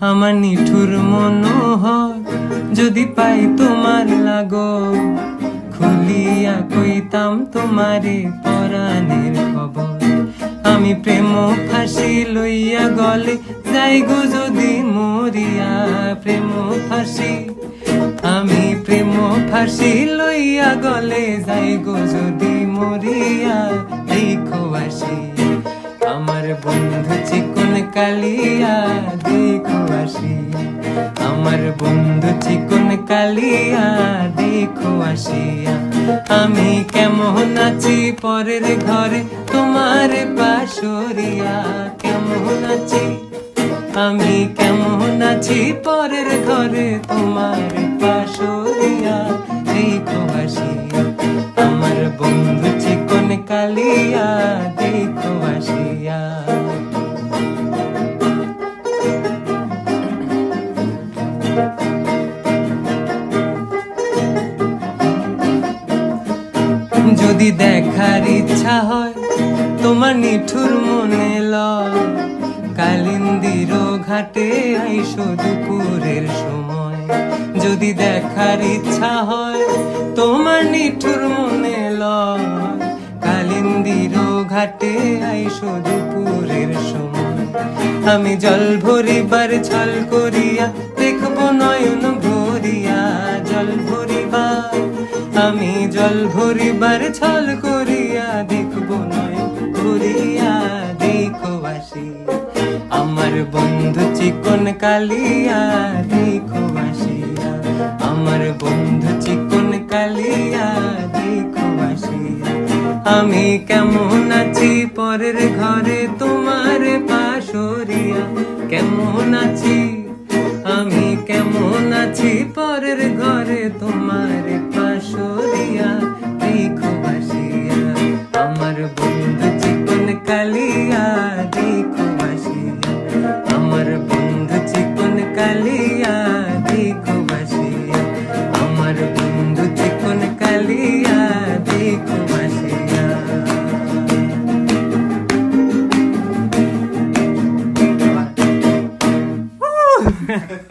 আমার নিঠুর মনোহর, যদি পাই তোমার লাগো খুলিয়া কইতাম তোমারে পরাণের খবর। আমি প্রেম ফাঁসি লইয়া গলে যাই গো যদি মরিয়া প্রেম ফাঁসি। আমি প্রেম ফাঁসি লইয়া গলে যাই গো যদি মরিয়া দেখো আসি আমার বন্ধু চিকন কালিয়া আমি কেমন আছি পরের ঘরে? তোমার পাশরিয়া কেমন আছি? আমি কেমন আছি পরের ঘরে? তোমার পাশরিয়া যদি দেখার ইচ্ছা হয়, তোমার নিঠুর মনে লয়। কালিন্দির ঘাটে আইসো দুপুরের সময়। যদি দেখার ইচ্ছা হয়, তোমার নিঠুর মনে লয়। কালিন্দির ঘাটে আইসো দুপুরের সময়। আমি জল ভরিবার ছল করিয়া দেখব নয়ন জল ভরিবার ছল করিয়া দেখব নয় করিয়া দেখো আসি আমার বন্ধু চিকন কালিয়া, দেখো আসিয়া আমার বন্ধু চিকন কালিয়া, দেখো আসিয়া আমি কেমন আছি পরের ঘরে তোমার পাশরিয়া। কেমন আছি? আমি কেমন আছি পরের ঘরে তোমার চিকন কালিয়া দেখো বাসিয়া আমার বন্ধু চিকন কালিয়া দেখো বাসিয়া আমার বন্ধু চিকন কালিয়া দেখো বাসিয়া Woo!